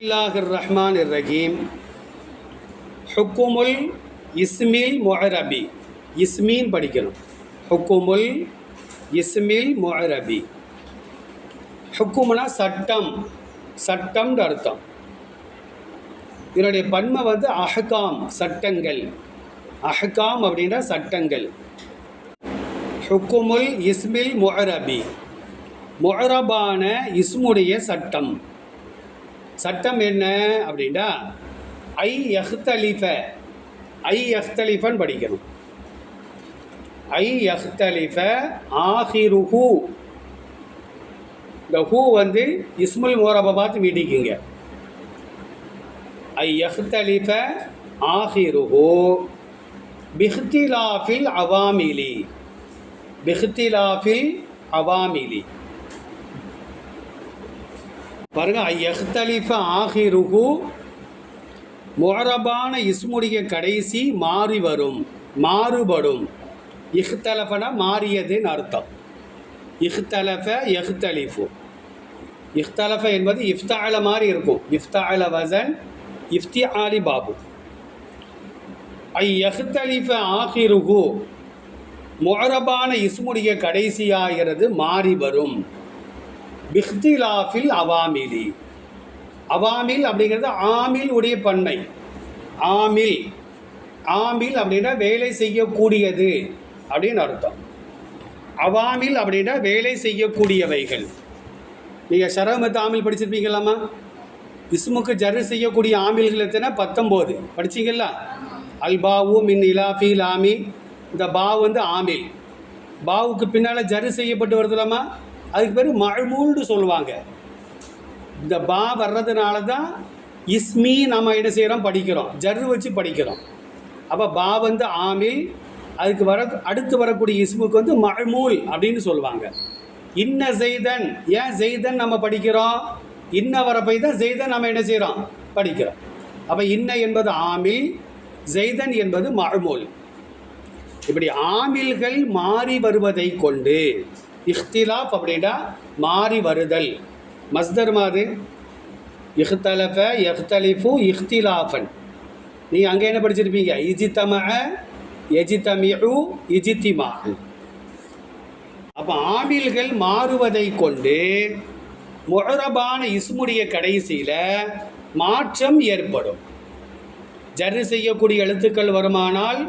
பிஸ்மில்லாஹிர் ரஹ்மான் ரஹீம் ஹுக்குமுல் இஸ்மில் மொஹரபி இஸ்மீன் படிக்கணும் ஹுக்குமுல் இஸ்மில் மொஹரபி ஹுக்குமுனா சட்டம். சட்டம்னு அர்த்தம். இதனுடைய பன்மை வந்து அஹ்காம் சட்டங்கள். அஹ்காம் அப்படின்னா சட்டங்கள். ஹுக்குமுல் இஸ்மில் மொஹரபி மொஹரபான இஸ்முடைய சட்டம். சட்டம் என்ன அப்படின்னா ஐ எஹ்தலிஃப ஐ எஹ்தலிஃபன் படிக்கணும். ஐ யஹ்தலிஃப ஆஹிருஹு இந்த ஹூ வந்து இஸ்முல் மோரபை பார்த்து மீட்டிக்குங்க. ஐ யஹ்தலிஃப ஆஹிருஹு பிஹ்திலாஃபில் அவாமிலி பிஹ்திலாஃபில் அவாமிலி பாருங்க ஐயஹ்தலிஃப ஆஹிருஹு முஅரபான இஸ்முடைய கடைசி மாறி வரும் மாறுபடும். இஹ்தலஃபனா மாறியதுன்னு அர்த்தம். இஹ்தலஃப எஹ்தலிஃபு இஹ்தலஃப என்பது இஃப்தால மாதிரி இருக்கும். இஃப்தால வசன் இஃப்தி ஆலி பாபு. ஐ எஹ்தலிஃப ஆகிருகு முஅரபான இஸ்முடைய கடைசியாகிறது மாறி வரும். பிஹ்திலாஃபில் அவாமிலி. அவாமில் அப்படிங்கிறது ஆமில் உடைய பன்மை. ஆமில். ஆமில் அப்படின்னா வேலை செய்யக்கூடியது அப்படின்னு அர்த்தம். அவாமில் அப்படின்னா வேலை செய்யக்கூடியவைகள். நீங்கள் ஷரமத் ஆமில் படிச்சிருப்பீங்களாமா இஸ்முக்கு ஜரு செய்யக்கூடிய ஆமில்கள் எத்தனை? பத்தொம்போது. படிச்சிங்களா? அல்பாவு மின் இலாஃபி லாமி. இந்த பாவ் வந்து ஆமில். பாவுக்கு பின்னால் ஜரு செய்யப்பட்டு வருதுலாமா அதுக்கு பேர் மழ்மூல்னு சொல்லுவாங்க. இந்த பா வர்றதுனால தான் இஸ்மி நம்ம என்ன செய்கிறோம் படிக்கிறோம். ஜர்ரு வச்சு படிக்கிறோம். அப்போ பா வந்து ஆமில் அதுக்கு வர அடுத்து வரக்கூடிய இஸ்முக்கு வந்து மழ்மூல் அப்படின்னு சொல்லுவாங்க. இன்ன ஜெய்தன். ஏன் ஜெய்தன் நம்ம படிக்கிறோம்? இன்ன வரப்பை தான் ஜெய்தன் நம்ம என்ன செய்கிறோம் படிக்கிறோம். அப்போ இன்ன என்பது ஆமில் ஜெய்தன் என்பது மழ்மூல் இப்படி ஆமில்கள் மாறி வருவதை கொண்டு இஹ்திலாஃப் அப்படின்னா மாறி வருதல். மஸ்தர் மாது இஹ்தலஃப எஹ்தலிஃபு இஹ்திலாஃபன். நீங்கள் அங்கே என்ன படிச்சிருப்பீங்க? இஜித்தம எஜித்தமிஉ இஜித்திமா. அப்போ ஆமில்கள் மாறுவதை கொண்டு முழரபான இஸ்முடைய கடைசியில் மாற்றம் ஏற்படும். ஜர்ரு செய்யக்கூடிய எழுத்துக்கள் வருமானால்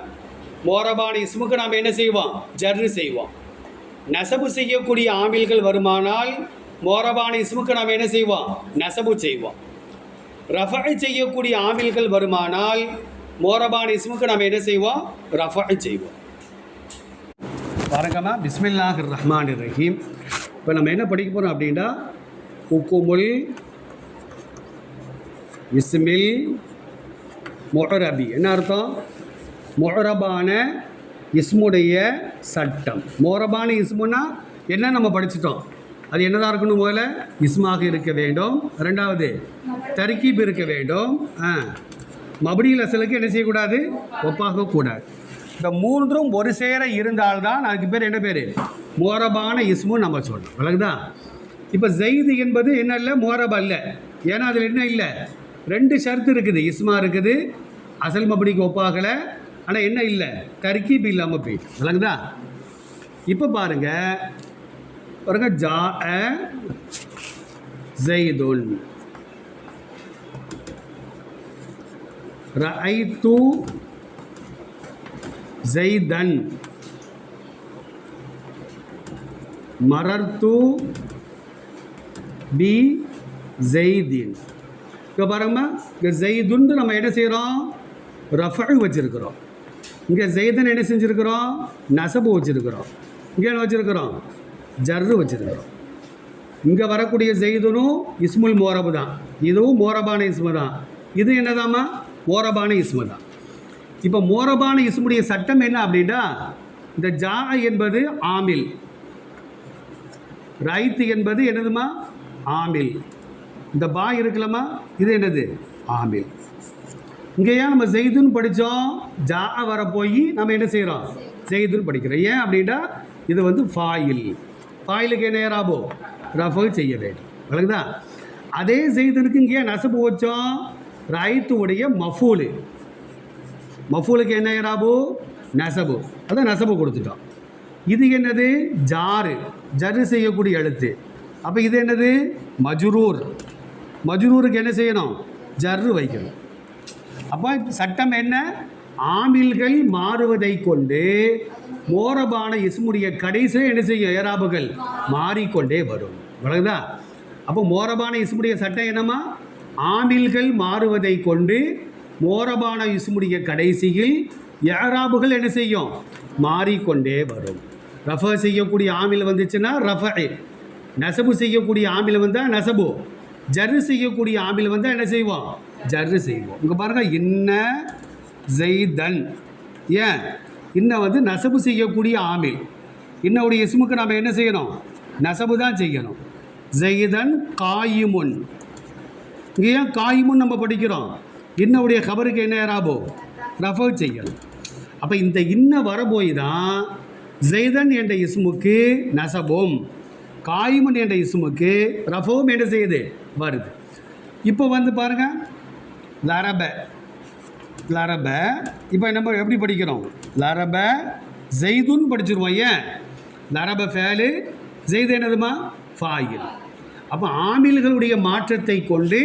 மோரபான இஸ்முக்கு நாம் என்ன செய்வோம்? ஜர்ரு செய்வோம். நெசவு செய்யக்கூடிய ஆமில்கள் வருமானால் மோரபானை இஸ்முக்கு நாம் என்ன செய்வோம்? நெசவு செய்வோம். ரஃபை செய்யக்கூடிய ஆமில்கள் வருமானால் மோரபானை இஸ்முக்கு நாம் என்ன செய்வோம்? ரஃபை செய்வோம். பாருங்கம்மா பிஸ்மில்லாஹ் ரஹ்மான் ரஹீம் இப்போ நம்ம என்ன படிக்க போகிறோம் அப்படின்னா உக்குமுல் இஸ்மில் மொஹரபி. என்ன அர்த்தம்? மொஹரபான இஸ்முடைய சட்டம். மோரபான இஸ்முன்னா என்ன நம்ம படிச்சிட்டோம்? அது என்னதான் இருக்கணும் முதல்ல? இஸ்மாக இருக்க வேண்டும். ரெண்டாவது தர்கீப் இருக்க வேண்டும். ஆ மபடியில் அசலுக்கு என்ன செய்யக்கூடாது? ஒப்பாக கூடாது இந்த மூன்றும் ஒரு சேர இருந்தால்தான் அதுக்கு பேர் என்ன பேர்? மோரபான இஸ்மு நம்ம சொல்லணும் விளக்குதா இப்போ ஜெயிது என்பது என்ன இல்லை மோரபா இல்லை ஏன்னா அதில் என்ன இல்லை? ரெண்டு ஷர்த்து இருக்குது. இஸ்மா இருக்குது. அசல் மபடிக்கு ஒப்பாகலை. ஆனால் என்ன இல்லை? தர்கீப் இல்லாமல் போயிட்டு விளங்குதா? இப்போ பாருங்க. பாருங்க ஜா ஜெய்துன் ரஐத்து ஜெய்தன் மரர்த்து பி ஜெய்தீன் இப்போ பாருங்கம்மா இங்கே ஜெய்துன்னு நம்ம என்ன செய்கிறோம் ரஃபு வச்சுருக்கிறோம். இங்கே ஜெய்தன் என்ன செஞ்சுருக்கிறோம்? நசபு வச்சுருக்கிறோம். இங்கே என்ன வச்சுருக்கிறோம்? ஜர்ரு வச்சுருக்கிறோம். இங்கே வரக்கூடிய ஜெய்துனும் இஸ்முல் மோரபு தான். இதுவும் மோரபான இஸ்மு தான். இது என்னதாம்மா? மோரபான இஸ்மு தான். இப்போ மோரபான இஸ்முடைய சட்டம் என்ன அப்படின்னா இந்த ஜா என்பது ஆமில். ரைத்து என்பது என்னதுமா? ஆமில். இந்த பா இருக்கலாமா இது என்னது? ஆமில். இங்கேயா நம்ம ஜெய்துன்னு படித்தோம் ஜா வர போய் நம்ம என்ன செய்கிறோம் ஜெய்துன்னு படிக்கிறோம். ஏன் அப்படின்னா இது வந்து ஃபாயில் ஃபாயிலுக்கு என்ன ராபோ ரஃபு செய்ய வேண்டும். விளக்குதா அதே செய்தனுக்கு இங்கே நசப்பு வச்சோம் ரைத்து உடைய மஃபூலு. மஃபூலுக்கு என்ன ராபு நெசபு அதான் நெசபு கொடுத்துட்டோம். இது என்னது? ஜாரு. ஜரு செய்யக்கூடிய எழுத்து. அப்போ இது என்னது? மஜுரூர். மஜ்ரூருக்கு என்ன செய்யணும்? ஜர்ரு வைக்கணும். அப்போ சட்டம் என்ன? ஆமில்கள் மாறுவதை கொண்டு மோரபான இஸ்முடைய கடைசியில் என்ன செய்யும்? ஏராபுகள் மாறிக்கொண்டே வரும். விளங்குதா அப்போ மோரபான இஸ்முடைய சட்டம் என்னமா ஆமில்கள் மாறுவதை கொண்டு மோரபான இஸ்முடைய கடைசியில் ஏராபுகள் என்ன செய்யும்? மாறிக்கொண்டே வரும். ரஃப செய்யக்கூடிய ஆமில் வந்துச்சுன்னா ரஃப. நெசவு செய்யக்கூடிய ஆமில் வந்தால் நெசபு. ஜரு செய்யக்கூடிய ஆமில் வந்தால் என்ன செய்வோம்? ஜர்ரு செய்வோம். இங்கே பாருங்க இன்ன ஜெய்தன். ஏன்? இன்ன வந்து நசபு செய்யக்கூடிய ஆமில். இன்னவுடைய இஸ்முக்கு நாம் என்ன செய்யணும்? நசபு தான் செய்யணும். ஜெய்தன் காயுமுன். இங்கே ஏன் காயுமுன் நம்ம படிக்கிறோம்? இன்னவுடைய கபருக்கு என்ன ஏறாபோ ரஃபர் செய்யணும். அப்போ இந்த இன்ன வரபோய் தான் ஜெய்தன் என்ற இஸ்முக்கு நசபும் காயுமன் என்ற இஸ்முக்கு ரஃபவும் என்ன செய்யுது? வருது. இப்போ வந்து பாருங்க லரப லரப இப்போ நம்ம எப்படி படிக்கிறோம்? லரப ஜெய்துன்னு படிச்சிருவோம் ஏன் லரப ஃபேலு ஜெய்து என்னதுமா? ஃபாயில் அப்போ ஆமில்களுடைய மாற்றத்தை கொண்டு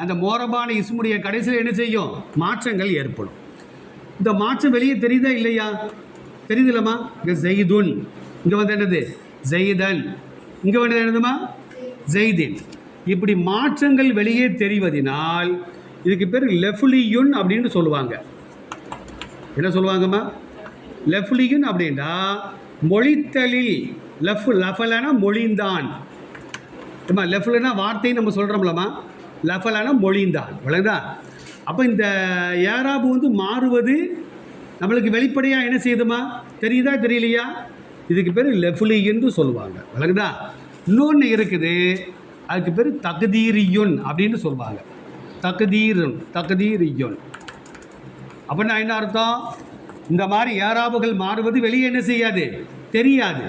அந்த மோரபான இஸ்முடைய கடைசியில் என்ன செய்யும்? மாற்றங்கள் ஏற்படும். இந்த மாற்றம் வெளியே தெரியுதா இல்லையா? தெரியுதுல்லம்மா இங்கே ஜெய்துன் இங்கே வந்து என்னது? ஜெய்தன் இங்கே வந்து என்னதுமா? ஜெய்தின் இப்படி மாற்றங்கள் வெளியே தெரிவதினால் இதுக்கு பேர் லெஃப்லியுன் அப்படின்னு சொல்லுவாங்க. என்ன சொல்லுவாங்கம்மா? லெஃப்லியுன் அப்படின்னா மொழித்தலில் லெஃப் லஃபலனா மொழிந்தான். ஏம்மா லெஃப்லனா வார்த்தைன்னு நம்ம சொல்கிறோம்லம்மா லஃபலான மொழிந்தான். விளங்குதா அப்போ இந்த ஏராபு வந்து மாறுவது நம்மளுக்கு வெளிப்படையாக என்ன செய்யுதுமா தெரியுதா தெரியலையா? இதுக்கு பேர் லெஃப்லி என்று சொல்லுவாங்க. விளங்குதா இன்னொன்று இருக்குது அதுக்கு பேர் தகுதீரியுன் அப்படின்னு சொல்லுவாங்க. தகுதீருன் தகுதீரியுன். அப்படின்னா என்ன அர்த்தம்? இந்த மாதிரி ஏராபுகள் மாறுவது வெளியே என்ன செய்யாது? தெரியாது.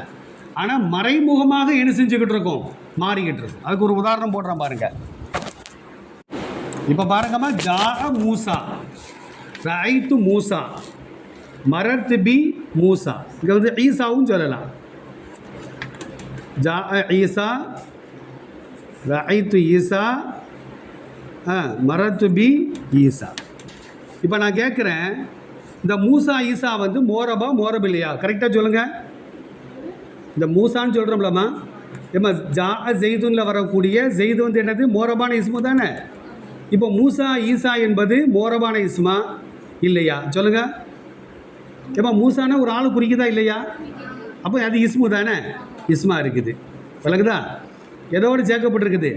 ஆனால் மறைமுகமாக என்ன செஞ்சுக்கிட்டு இருக்கோம்? மாறிக்கிட்டு இருக்கும். அதுக்கு ஒரு உதாரணம் போடுறேன் பாருங்க. இப்போ பாருங்கம்மா ஜா மூசா. ரைத்து மூசா. மரத்து பி மூசா. இங்கே வந்து ஈசாவும் சொல்லலாம். ஜா ஈசா ரைத்து ஈசா ஆ மரத்து பி ஈசா. இப்போ நான் கேட்குறேன் இந்த மூசா ஈசா வந்து மோரபா மோரப் இல்லையா? கரெக்டாக சொல்லுங்கள் இந்த மூசான்னு சொல்கிறோம்லம்மா ஏம்மா ஜா ஜெய்துனில் வரக்கூடிய ஜெய்து வந்து என்னது? மோரபான இஸ்மு தானே. இப்போ மூசா ஈசா என்பது மோரபான இஸ்மா இல்லையா? சொல்லுங்க. ஏம்மா மூசானா ஒரு ஆள் குறிக்குதா இல்லையா? அப்போ அது இஸ்மு தானே. இஸ்மா இருக்குது. விளக்குதா? எதோடு சேர்க்கப்பட்டிருக்குது?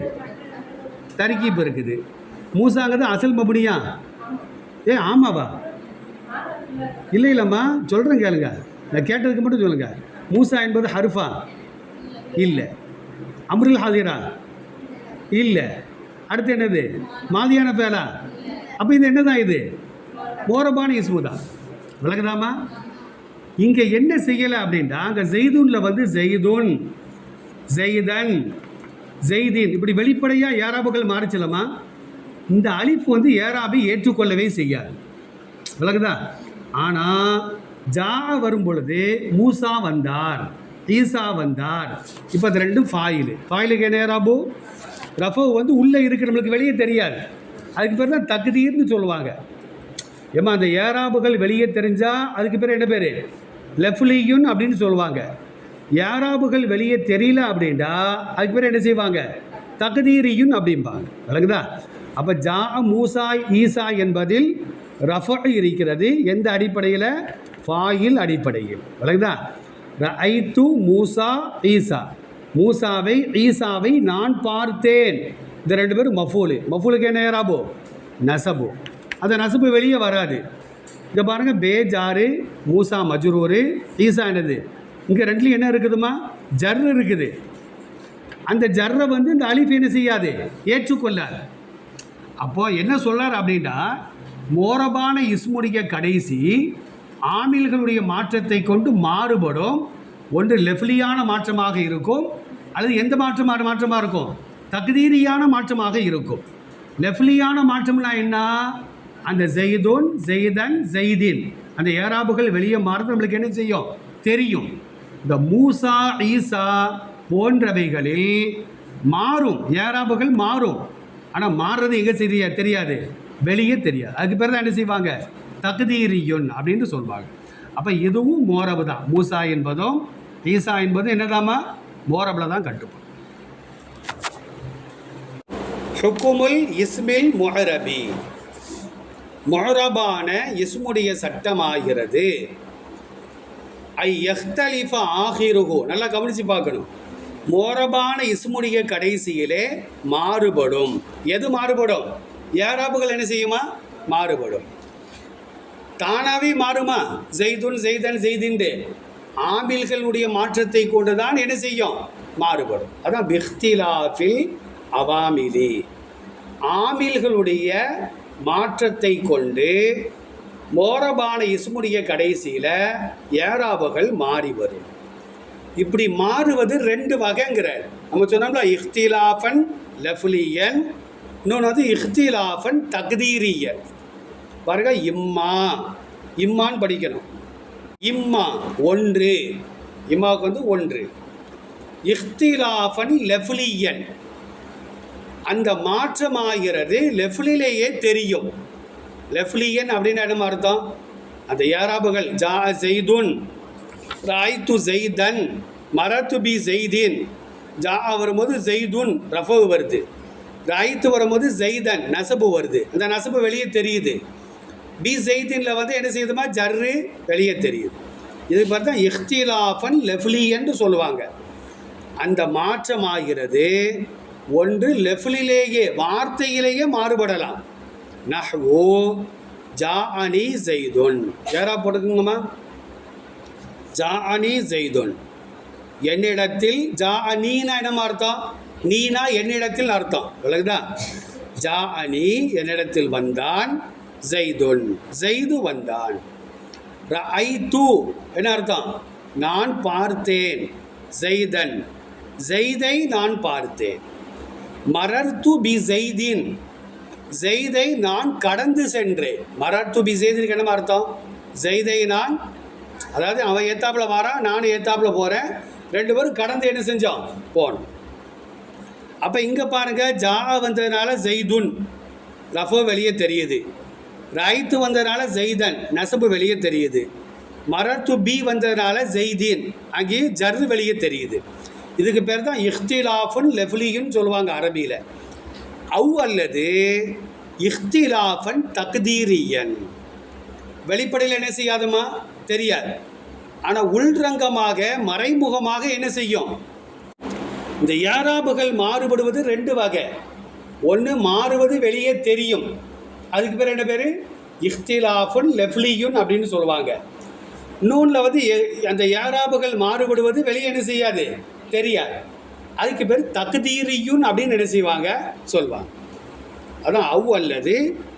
தரிக்கீப்பு இருக்குது. மூசாங்கிறது அசல் மபுனியா? ஏ ஆமாவா? இல்லை இல்லைம்மா சொல்கிறேன் கேளுங்க. நான் கேட்டதுக்கு மட்டும் சொல்லுங்கள் மூசா என்பது ஹர்ஃபா? இல்லை. அம்ருல் ஹாதிரா இல்லை. அடுத்து என்னது? மாதியான பேலா அப்போ இது என்னதான் இது? போரபான இஸ்மு தான் விளக்குதாமா இங்கே என்ன செய்யலை அப்படின்ட்டா அங்கே ஜெய்தூனில் வந்து ஜெய்தூன். ஜெய்தன். ஜெய்தீன். இப்படி வெளிப்படையாக ஏராபுகள் மாறிச்சலமா இந்த அலிஃப் வந்து ஏராபை ஏற்றுக்கொள்ளவே செய்யாது. விளக்குதா? ஆனால் ஜா வரும் பொழுது மூசா வந்தார் ஈசா வந்தார். இப்போ அது ரெண்டும் ஃபாயிலு. ஃபாயிலுக்கு என்ன ஏராபு? ரஃபோ வந்து உள்ளே இருக்கு நம்மளுக்கு வெளியே தெரியாது. அதுக்கு பேர் தான் தகுதீர்னு சொல்லுவாங்க. ஏம்மா அந்த ஏராபுகள் வெளியே தெரிஞ்சால் அதுக்கு பேர் என்ன பேர்? லெஃப்லியுன் அப்படின்னு சொல்லுவாங்க. யாராபுகள் வெளியே தெரியல அப்படின்டா அதுக்கு பேர் என்ன செய்வாங்க? தகுதீரியுன் அப்படிம்பாங்க. விளங்குதா? அப்போ ஜா மூசா ஈசா என்பதில் ரஃப இருக்கிறது. எந்த அடிப்படையில்? ஃபாயில் அடிப்படையில். விளங்குதா? ஐத்து மூசா ஈசா. மூசாவை ஈசாவை நான் பார்த்தேன். இந்த ரெண்டு பேரும் மஃபூலு. மஃபூலுக்கு என்ன ஏறாபோ நசபு. அந்த நசபு வெளியே வராது. இங்கே பாருங்கள் பேஜாரு மூசா மஜ்ரூரு ஈசா என்னது? இங்கே ரெண்டுலையும் என்ன இருக்குதுமா? ஜர் இருக்குது. அந்த ஜர்ரை வந்து இந்த அலிஃப் என்ன செய்யாது? ஏற்றுக்கொள்ளாது. அப்போது என்ன சொல்கிறார் அப்படின்னா மோரபான இஸ்முடைய கடைசி ஆமில்களுடைய மாற்றத்தை கொண்டு மாறுபடும். ஒன்று லெஃப்லியான மாற்றமாக இருக்கும் அல்லது எந்த மாற்றமான மாற்றமாக இருக்கும்? தகுதீரியான மாற்றமாக இருக்கும். லெஃப்லியான மாற்றம்னா என்ன? அந்த ஜெயிதூன் ஜெயிதன் ஜெயிதீன். அந்த ஏராபுகள் வெளியே மாறுறது நம்மளுக்கு என்ன செய்யும்? தெரியும். இந்த மூசா ஈசா போன்றவைகளில் மாறும். ஏராபுகள் மாறும். ஆனால் மாறுறது எங்கே தெரிய தெரியாது. வெளியே தெரியாது. அதுக்கு பேர் தான் என்ன செய்வாங்க? தகுதீரியுன் அப்படின்னு சொல்லுவாங்க அப்போ இதுவும் மோரபு தான். மூசா என்பதும் ஈசா என்பதும் என்னதாம்மா? மோரபில் தான் கட்டுப்படும். ஹுக்குமுல் இஸ்மில் மொஹரபி. மொஹரபான இஸ்முடைய சட்டமாகிறது. ஐ எஹ்தலிஃப ஆகிருஹு. நல்லா கவனித்து பார்க்கணும். மோரபான இஸ்முடைய கடைசியிலே மாறுபடும். எது மாறுபடும்? ஏராபுகள் என்ன செய்யுமா? மாறுபடும். தானாவே மாறுமா? ஜெய்துன் ஜெய்தன் ஜெய்தின்ட்டு ஆமில்களுடைய மாற்றத்தை கொண்டு தான் என்ன செய்யும்? மாறுபடும். அதான் பிஹ்திலாஃபில் அவாமிலி. ஆமில்களுடைய மாற்றத்தை கொண்டு மோரபான இசுமுடைய கடைசியில் ஏராபுகள் மாறி வரும். இப்படி மாறுவது ரெண்டு வகைங்கிறார். நம்ம சொன்னோம்ல இஃப்திலாஃபன் லஃப்லியன். இன்னொன்று வந்து இஃப்திலாஃபன் தக்தீரியன். பாருங்க இம்மா. இம்மான்னு படிக்கணும். இம்மா ஒன்று. இம்மாவுக்கு வந்து ஒன்று. இஃப்திலாஃபன் லெஃப்லியன். அந்த மாற்றமாகிறது லெஃப்லிலேயே தெரியும். லெஃப்லியன் அப்படின்னு என்ன அர்த்தம்? அந்த ஏராபுகள் ஜா ஜெய்துன் ராய்த்து ஜெய்தன் மரத்து பி ஜெய்தீன். ஜா வரும்போது ஜெய்துன் ரஃபவு வருது. ராய்த்து வரும்போது ஜெய்தன் நசபு வருது. அந்த நசபு வெளியே தெரியுது. பி ஜெய்தீனில் வந்து என்ன செய்யுதுமா? ஜர்ரு வெளியே தெரியுது. இது பார்த்தா இஹ்திலாஃபன் லெஃப்லியன்னு சொல்லுவாங்க. அந்த மாற்றமாகிறது ஒன்று லெஃப்லிலேயே வார்த்தையிலேயே மாறுபடலாம். நஹ்வு ஜா அனி ஜெய்துன். யாரா போட்டுக்குங்கம்மா ஜா அனி ஜெய்துன். என்னிடத்தில் ஜா அனீனா என்னமா அர்த்தம்? நீனா என்னிடத்தில் அர்த்தம். விளக்குதா? ஜா அனி என்னிடத்தில் வந்தான் ஜெய்துன். ஜெய்து வந்தான். ஐ தூ என்ன அர்த்தம்? நான் பார்த்தேன் ஜெய்தன். ஜெய்தை நான் பார்த்தேன். மரர்த்து பி ஜெய்தின். ஜெய்தை நான் கடந்து சென்றேன். மரர்த்து பி ஜெய்தினுக்கு என்ன அர்த்தம்? ஜெய்தை நான் அதாவது அவன் ஏத்தாப்புல வாரான் நானும் ஏத்தாப்புல போகிறேன் ரெண்டு பேரும் கடந்து என்ன செஞ்சோம்? போனோம். அப்போ இங்கே பாருங்க ஜா வந்ததுனால ஜெய்துன் ரஃபோ வெளியே தெரியுது. ரைத்து வந்ததுனால ஜெய்தன் நெசப்பு வெளியே தெரியுது. மரத்து பி வந்ததுனால ஜெய்தீன் அங்கே ஜர்ரு வெளியே தெரியுது. இதுக்கு பேர் தான் இஃப்திலாஃபுன் லெஃப்லியுன்னு சொல்லுவாங்க அரபியில். அவ் அல்லது இஃப்திலாஃபன் தக்தீரியன். வெளிப்படையில் என்ன செய்யாதுமா? தெரியாது. ஆனால் உள்ரங்கமாக மறைமுகமாக என்ன செய்யும்? இந்த ஏராபுகள் மாறுபடுவது ரெண்டு வகை. ஒன்று மாறுவது வெளியே தெரியும். அதுக்கு பேர் என்ன பேர்? இஃப்திலாஃபுன் லெஃப்லியுன் அப்படின்னு சொல்லுவாங்க. இன்னொன்றில் வந்து எ- அந்த ஏராபுகள் மாறுபடுவது வெளியே என்ன செய்யாது? தெரியாது. அதுக்கு பேர் தகுதீரியுன் அப்படின்னு என்ன செய்வாங்க? சொல்லுவாங்க அதான் அவ் அல்லது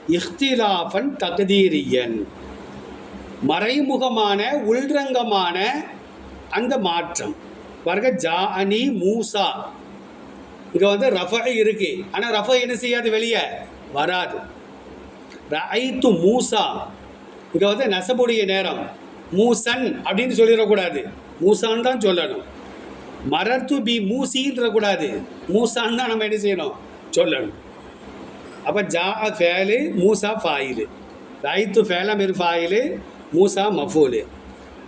இஹ்திலாஃபன் தகுதீரியன். மறைமுகமான உள்ரங்கமான அந்த மாற்றம். பாருங்க ஜா அனி மூசா. இங்கே வந்து ரஃப இருக்கு. ஆனால் ரஃப என்ன செய்யாது வெளியே? வராது. ரைத்து மூசா. இங்கே வந்து நசபுடைய நேரம். மூசன் அப்படின்னு சொல்லிடக்கூடாது. மூசான்னு தான் சொல்லணும். மரத்து பி மூசின்றக்கூடாது மூசான்னு தான் நம்ம என்ன செய்யணும்? சொல்லணும். அப்போ ஜா ஃபேலு மூசா ஃபாயிலு. ரைத்து ஃபேலமிர் ஃபாயிலு மூசா மஃபூலு.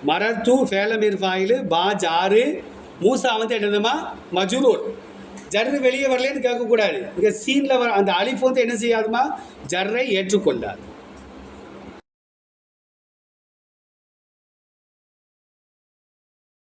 மரத்து ஃபேலமிர் ஃபாயிலு பா ஜாரு. மூசா வந்து என்னதுமா மஜுரூர். ஜர்ரு வெளியே வரலன்னு கேட்கக்கூடாது. இங்கே சீனில் வர அந்த அழிப்பு வந்து என்ன செய்யாதுமா? ஜர்ரை ஏற்றுக்கொள்ளாது